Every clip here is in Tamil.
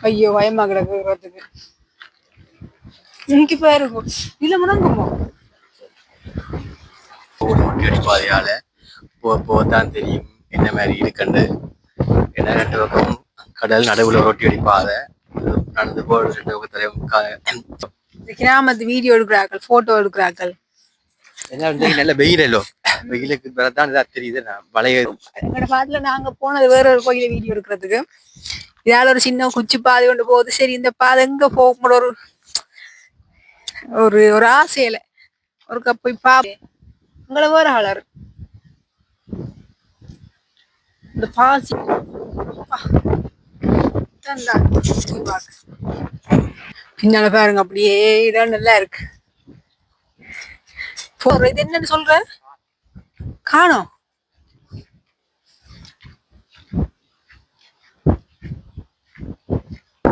ஐயோ பயமா கிடக்கு விடுறதுக்கு இன்னைக்கு பாருங்க இல்ல முடங்குமோ? பாதையால போ போதான் தெரியும் என்ன மாதிரி இருக்குன்னு. ஏன்னா ரெண்டு பக்கம் கடல் நடுவுல ரொட்டி அடி பாதை நடந்து போற ரெண்டு பக்கத்துல கிராமத்து வீடியோ எடுக்கிறார்கள் போட்டோ எடுக்கிறார்கள். என்ன நல்ல வெயிலோ வெயிலுக்கு பிறதான் இதா தெரியுது நான் வளைய எங்களோட பாட்டுல நாங்க போனது வேற ஒரு கோயில வீடியோ எடுக்கிறதுக்கு. இதால ஒரு சின்ன குச்சி பாதை கொண்டு போகுது சரி இந்த பாதை எங்க போகும்போது ஒரு ஒரு ஒரு ஆசையில ஒரு கப் போய் பாப்பேன் உங்களை வேற ஆளர் இந்த பாசி பின்னால பாருங்க அப்படியே இடம் நல்லா இருக்கு போற இது என்னன்னு சொல்ற? காணோம்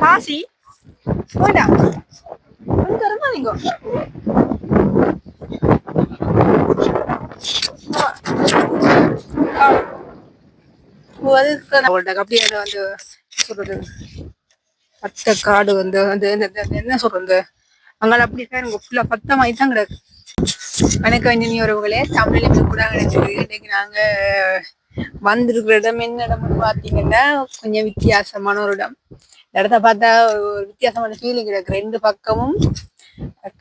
பாசி. போடா வந்து நீங்க. அப்படியே வந்து சொல்றது. பச்சை காடு வந்து அந்த இந்த- என்ன சொல்றது? அங்கே அப்படி பாருங்க ஃபுல்லா பத்தமாயி தான் கிடக்கு. வணக்கம் இனி உறவுகளே தமிழில் கூட கிடைச்சது இன்னைக்கு நாங்க வந்திருக்கிற இடம் என்ன இடம்னு பாத்தீங்கன்னா கொஞ்சம் வித்தியாசமான ஒரு இடம். இடத்த பார்த்தா ஒரு வித்தியாசமான ஃபீலிங் இருக்கு. ரெண்டு பக்கமும்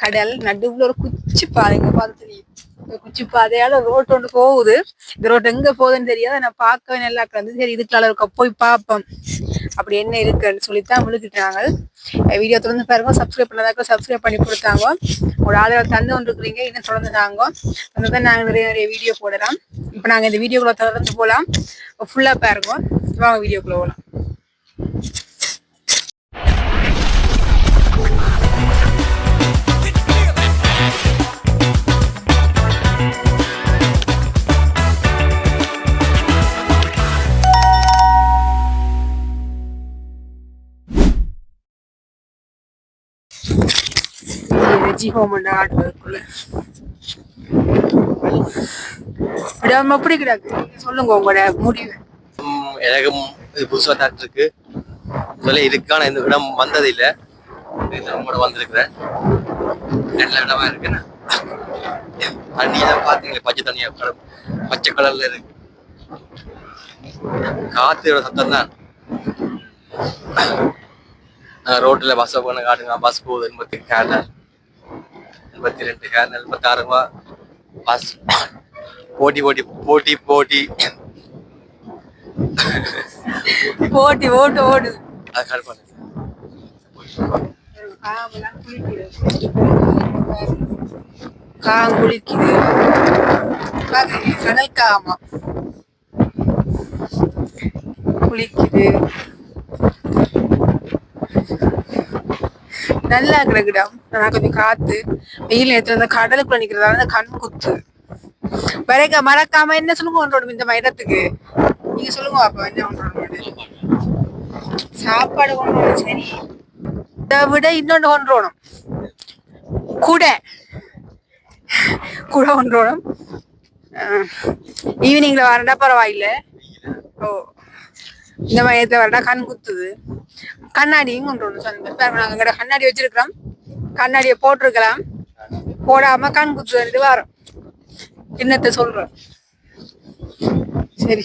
கடல் நடுவுல ஒரு குச்சி பாதைங்க பார்த்து தெரியும் குச்சி பாதையால ரோட் ஒன்று போகுது. இந்த ரோட் எங்க போகுதுன்னு தெரியாது. நான் பார்க்கவே நல்லா கிடந்து சரி இதுக்குள்ள இருக்க? போய் பார்ப்போம். அப்படி என்ன இருக்குன்னு சொல்லித்தான் விழுக்கிட்டாங்க வீடியோ தொடர்ந்து பாருங்க. சப்ஸ்கிரைப் பண்ணதாக்க சப்ஸ்கிரைப் பண்ணி கொடுத்தாங்க. ஒரு ஆதரவு தந்து கொண்டு இருக்கிறீங்க இன்னும் தொடர்ந்து தாங்க. தந்து தான் நாங்கள் நிறைய நிறைய வீடியோ போடலாம். இப்போ நாங்கள் இந்த வீடியோக்குள்ள தொடர்ந்து போகலாம் ஃபுல்லாக பாருங்க. வாங்க வீடியோக்குள்ள போகலாம் வெஜ்ஜி ஹோம் ஆடுறதுக்குள்ள இடம் எப்படி கிடக்கு? சொல்லுங்க உங்களோட முடிவு. உம், எனக்கும் இது புதுசா தான் இருக்கு. சொல்ல இதுக்கான இந்த இடம் வந்தது இல்ல. கூட வந்திருக்கிறேன். நல்ல இடமா இருக்குண்ணா தண்ணி தான் பாத்தீங்களே? பச்சை தண்ணியா கலர் பச்சை கலர்ல இருக்கு. காத்தோட சத்தம் தான். ரோட்ல பஸ்ஸை போன காட்டுங்க. பஸ் போகுது எண்பத்தி கேனல் எண்பத்தி ரெண்டு கேனல் எண்பத்தாறு ரூபா. பஸ். போட்டி போட்டி போட்டி போட்டி. போட்டி ஓட்டு ஓடுது அது கால் பண்ணு. காமெல்லாம் குளிக்குது. காம் குளிக்குது பாக்குறீங்க, கடல் காமா குளிக்குது. நல்லா கிடக்குடாம் நல்லா கொஞ்சம் காத்து. வெயில் நேரத்துல அந்த கடலுக்குள்ள நிக்கிறதால அந்த கண் குத்து. வரைக்க மறக்காம என்ன சொல்லுங்க ஒன்றோட இந்த மயிரத்துக்கு? நீங்க சொல்லுங்க அப்ப என்ன ஒன்றோட சாப்பாடு ஒன்றோட சரி. இதை விட இன்னொன்று கொண்டு வரணும். குடை. குடை கொண்டு வரணும். ஈவினிங்ல வரண்டா பரவாயில்ல. ஓ இந்த மயத்துல வரண்டா கண் குத்துது. கண்ணாடியும் கொண்டு வரணும் சொன்ன பாருங்க நாங்க இங்கட கண்ணாடி வச்சிருக்கிறோம். கண்ணாடியை போட்டிருக்கலாம். போடாம கண் குத்துது வரோம். என்னத்தை சொல்றோம் சரி.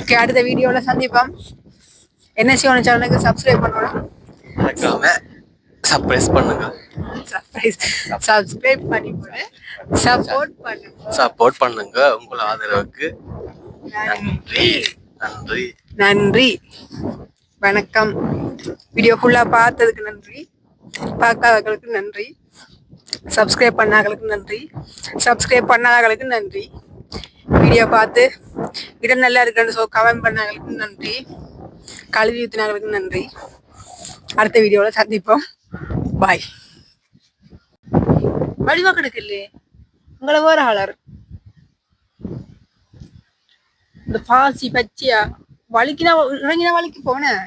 ஓகே அடுத்த வீடியோல சந்திப்போம். என்ன செய்யணும் சேனலுக்கு சப்ஸ்கிரைப் பண்ணணும் சர்ப்ரைஸ் பண்ணுங்க. சர்ப்ரைஸ் சப்ஸ்கிரைப் பண்ணி போடு சப்போர்ட் பண்ணுங்க. சப்போர்ட் பண்ணுங்க. உங்கள் ஆதரவுக்கு நன்றி. நன்றி. நன்றி. வணக்கம். வீடியோக்குள்ள பார்த்ததுக்கு நன்றி. பார்க்காதவர்களுக்கு நன்றி. சப்ஸ்கிரைப் பண்ணாதவர்களுக்கு நன்றி. சப்ஸ்கிரைப் பண்ணாதவர்களுக்கு நன்றி. வீடியோ பார்த்து இடம் நல்லா இருக்குன்னு சொல் கமெண்ட் பண்ணாதவர்களுக்கு நன்றி. கழுவி ஊற்றினாங்களுக்கு நன்றி. அடுத்த வீடியோவில் சந்திப்போம். பாய் வடிவா கிடைக்கலையே உங்களை வேற ஆளர். இந்த பாசி பச்சையா? வலிக்குனா இறங்கினா வலிக்கு போனேன்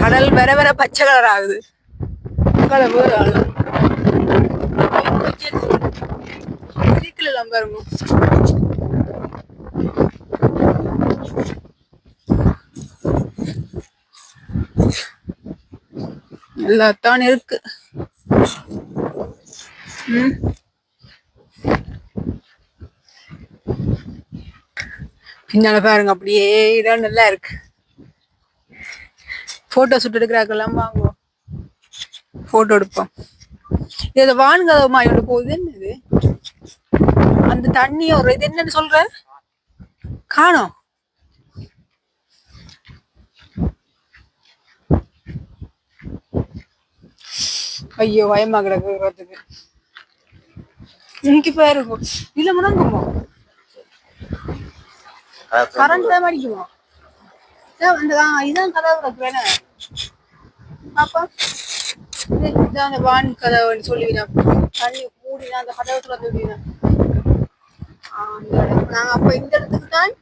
கடல் வர வர பச்சை கலர் ஆகுது. கலர் வேற ஆகுது பாருங்க எல்லாத்தான் இருக்கு. ம். பின்னால பாருங்க அப்படியே இடம் நல்லா இருக்கு. போட்டோ சுட்டு எடுக்கிறாக்கெல்லாம் வாங்குவோம். போட்டோ எடுப்போம். இது வான்கதவுமா இவ்வளவு போகுது. என்னது? அந்த தண்ணி ஒரு இது என்னன்னு சொல்ற? காணோம். ஐயோ பயமா கிடக்குறதுக்கு இன்னைக்கு பாருங்க இல்ல முடங்குமோ கரண்ட் தான் அடிக்குமோ? இதான் அந்த இதான் கதவு வேணா அப்பா அந்த வான் கதவுன்னு சொல்லுவீனா. தண்ணி மூடினா அந்த கதவை திறந்து விடுவேன் நாங்க அப்ப இந்த இடத்துக்கு தான்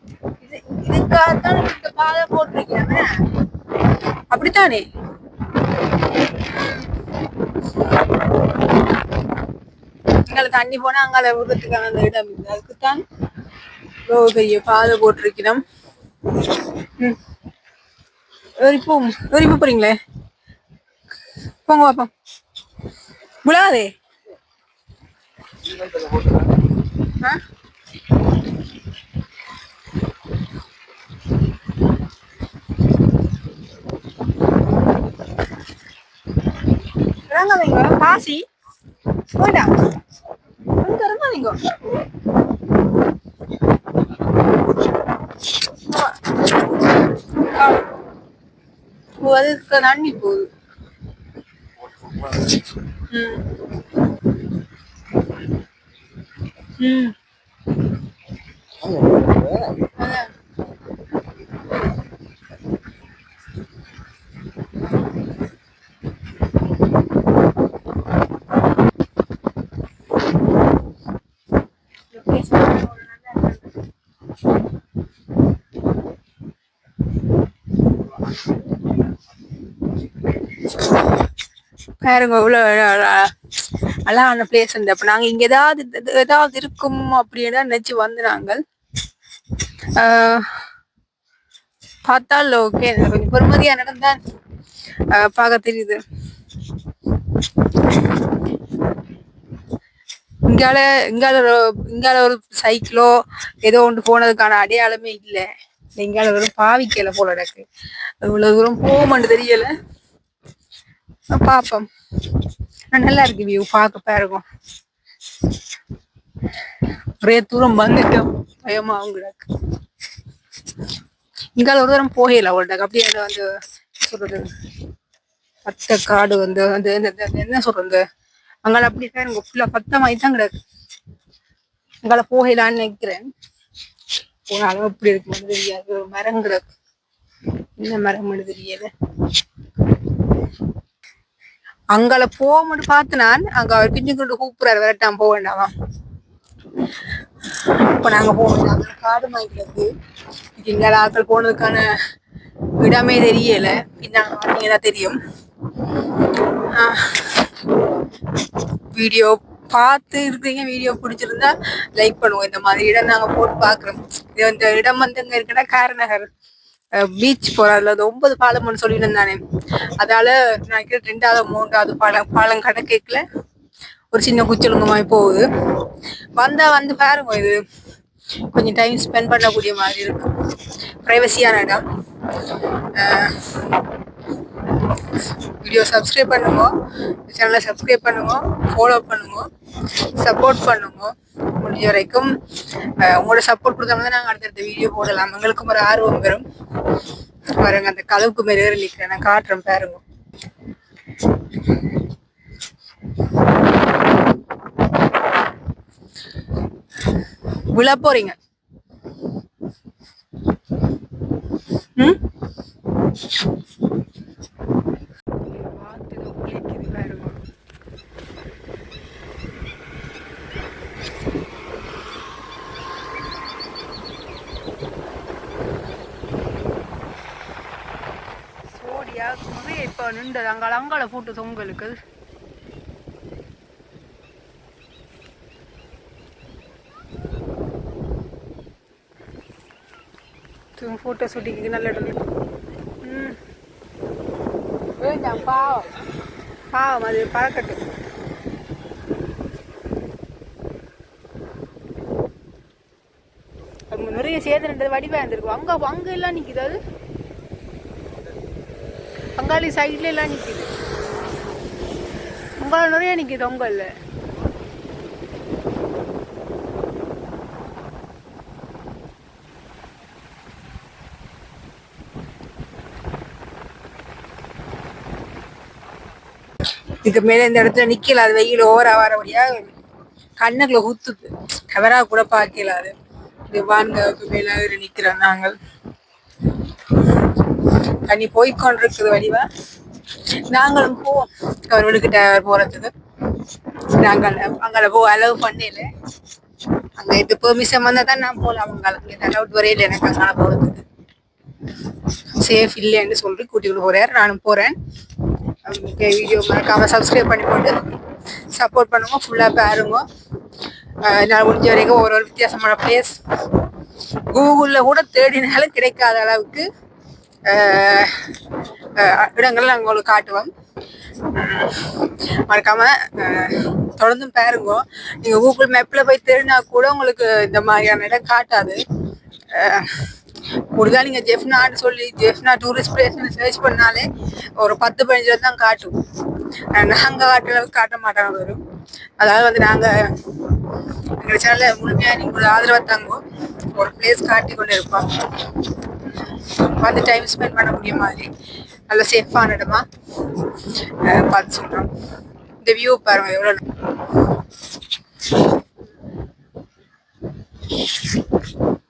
இது இதுக்காகத்தான் இந்த பாதை போட்டிருக்கிறேன். அப்படித்தானே? அங்கால தண்ணி போனா அங்கால விடுறதுக்கான அந்த இடம் இல்லை அதுக்குத்தான் இவ்வளவு பெரிய பாதை போட்டிருக்கிறோம். ம். இப்போ இப்போ போறீங்களே? போங்க பார்ப்போம் விழாதே. ஆ? இறங்காதீங்க. காசி வேண்டாம் அங்க இறங்காதீங்க. அதுக்கு தண்ணி போகுது. ம் ம் அதான். பாருங்க இவ்வளோ அழகான பிளேஸ் இருந்த அப்போ நாங்கள் இங்கே ஏதாவது ஏதாவது இருக்கும் அப்படின்னு நினைச்சு நினச்சி வந்து நாங்கள் ஆஹ், பார்த்தால் ஓகே கொஞ்சம் பொறுமதியாக நடந்தான் பார்க்க தெரியுது. இங்கால இங்கால இங்கால ஒரு சைக்கிளோ ஏதோ ஒன்று போனதுக்கான அடையாளமே இல்லை. இங்கால ஒரு பாவிக்கல போல எனக்கு இவ்வளவு தூரம் போகுமான்னு தெரியல. பாப்போம். நல்லா இருக்கு வியூ பார்க்க பாருங்க. ஒரே தூரம் வந்துட்டோம் பயமா அவங்களுக்கு இங்கால ஒரு தூரம் போகல அவங்களுக்கு அப்படியே அந்த வந்து சொல்றது? பத்த காடு வந்து அந்த என்ன சொல்றது? அங்கால அப்படி எனக்கு ஃபுல்லா பத்தமாயி தான் கிடக்கு. அங்கால போகலான்னு நினைக்கிறேன். போனாலும் எப்படி இருக்குன்னு தெரியாது. மரம் கிடக்கு. என்ன மரம்னு தெரியல அங்கால போக மட்டும் பார்த்து நான் அங்க அவர் பிஞ்சு கொண்டு கூப்பிடுறாரு விரட்டாம போக வேண்டாமா? இப்ப நாங்க போகணும் வேண்டாம் காடு மாய்க்கிறது இங்கால ஆட்கள் போனதுக்கான இடமே தெரியல. பின்னாங்க பார்த்தீங்கன்னா தெரியும். வீடியோ பார்த்து இருக்கிறீங்க வீடியோ பிடிச்சிருந்தா லைக் பண்ணுவோம். இந்த மாதிரி இடம் நாங்க போட்டு பாக்குறோம் இது இந்த இடம் வந்து எங்க இருக்குன்னா காரநகர். பீச் போறதுல அது ஒன்பது பாலம்னு சொல்லியிருந்தானே அதால நான் ரெண்டாவது மூன்றாவது பாலம் பாலம் கடக்கேக்கல ஒரு சின்ன குச்சலுங்க மாதிரி போகுது. வந்தா வந்து பாருங்க இது. கொஞ்சம் டைம் ஸ்பெண்ட் பண்ணக்கூடிய மாதிரி இருக்கும் ப்ரைவசியான இடம் வீடியோ சப்ஸ்கிரைப் பண்ணுங்க. சேனலை சப்ஸ்கிரைப் பண்ணுங்க. ஃபாலோ பண்ணுங்க. சப்போர்ட் பண்ணுங்க. முடிஞ்ச வரைக்கும் உங்களோட சப்போர்ட் கொடுத்தா நாங்கள் அடுத்தடுத்த வீடியோ போடலாம். எங்களுக்கும் ஒரு ஆர்வம் வரும். பாருங்க அந்த கதவுக்கு மேலே நிற்கிறேன் நான் காட்டுறேன் பாருங்க. விழ போறீங்க. ம் வாத்து குளிக்குது பாருங்க நின்றது அங்கால அங்கால போட்டு தொங்கலுக்கு. ஃபோட்டோ ஷூட்டிங்க்கு நல்ல. இடம் ம். வேண்டாம் பாவம். பாவம் அது பறக்கட்டும் அங்க நிறைய சேதனது வடிவா இருந்திருக்கும். அங்க அங்க எல்லாம் நிக்குது அது. அங்காளி சைட்ல எல்லாம் நிக்குது. அங்கால நிறைய நிக்குது அங்கல்ல இதுக்கு மேல இந்த இடத்துல நிக்கல அது வெயில் ஓவரா வரபடியா கண்ணுக்குள்ள ஊத்துது. கவரா கூட பார்க்கல அது. இது வான்காவுக்கு மேலே நிக்கிறோம் நாங்கள். தண்ணி போய்கொண்டிருக்குது வடிவா. நாங்களும் போவோம் அவர்களுக்கிட்ட போறதுக்கு. நாங்கள் அங்கே போ அளவு பண்ணல. அங்க இது பெர்மிஷன் வந்தா தான் நான் போகலாம் அவங்களுக்கு அலவுட் வரையில எனக்கு அங்கே போறதுக்கு. சேஃப் இல்லைன்னு சொல்லி கூட்டிகிட்டு போறாரு. நானும் போறேன். வீடியோ மறக்காம சப்ஸ்கிரைப் பண்ணி போட்டு சப்போர்ட் பண்ணுங்க. ஃபுல்லாக பாருங்க. என்னால் முடிஞ்ச வரைக்கும் ஒரு ஒரு வித்தியாசமான பிளேஸ் கூகுளில் கூட தேடினாலும் கிடைக்காத அளவுக்கு இடங்கள் நாங்கள் உங்களுக்கு காட்டுவோம். மறக்காம தொடர்ந்தும் பாருங்க. நீங்க கூகுள் மேப்ல போய் தேடினா கூட உங்களுக்கு இந்த மாதிரியான இடம் காட்டாது. அஹ், முடிஞ்சா நீங்க ஜெஃப்னான்னு சொல்லி ஜெஃப்னா டூரிஸ்ட் பிளேஸ்னு சர்ச் பண்ணாலே ஒரு பத்து பதினஞ்சு தான் காட்டும். அஹ், நாங்க காட்டுற அளவுக்கு காட்ட மாட்டாங்க வரும் அதாவது வந்து நாங்க எங்க சேனல்ல முழுமையா நீங்க ஆதரவை தாங்க ஒரு பிளேஸ் காட்டி கொண்டு இருப்போம். வந்து டைம் ஸ்பெண்ட் பண்ண முடிய மாதிரி நல்ல சேஃபான இடமா பார்த்து சொல்கிறோம் இந்த வியூ பாருங்க எவ்வளோ Thank you.